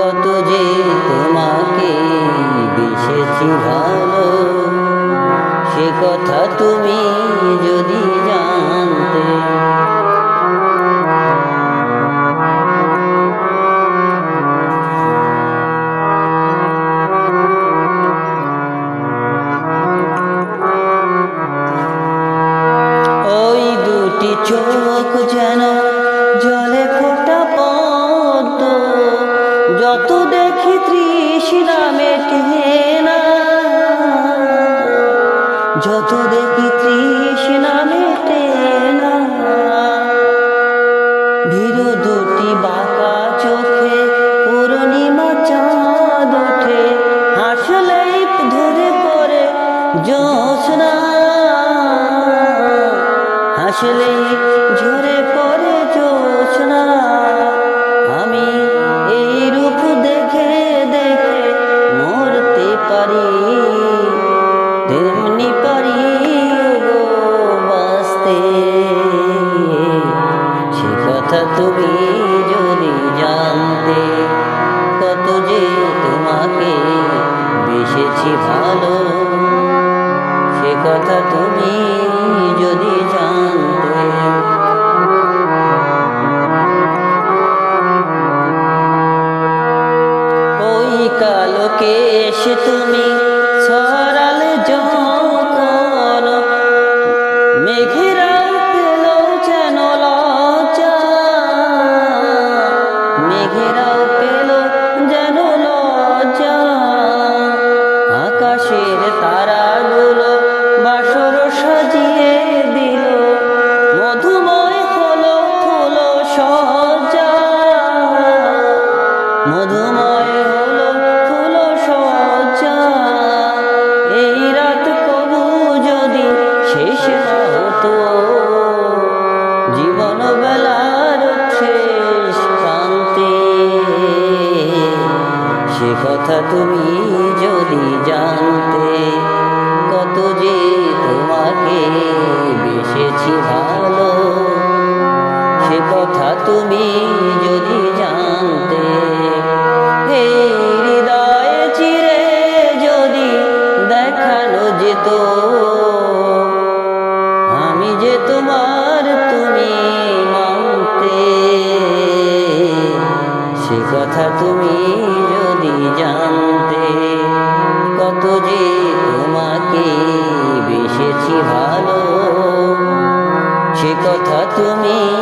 কত যে তোমাকে বেসেছি ভালো। সে কথা তুমি যদি জানতে। ওই দুটি চোখ যেন জোৎস্না হাসলেই ঝরে পড়ে জোৎস্না আমি এই রূপ দেখে দেখে মরতে পারি। তেমনি পারি বাঁচতে। সে কথা তুমি যদি জানতে, কত যে তোমাকে বেসেছি ভালো। কথা তুমি যদি জানতে। ওই কালকে এসে তুমি মধুময় হলো এই রাত কবু যদি শেষ না হতো, জীবন বেলার সে কথা তুমি যদি জানতে, কত যে তোমাকে বেসেছি ভালো, সে কথা তুমি যদি জানতে। হৃদয় চিরে যদি দেখানো আমি যে তোমার তুমি সে কথা তুমি যদি জানতে, কত যে তোমাকে ভালো, সে কথা তুমি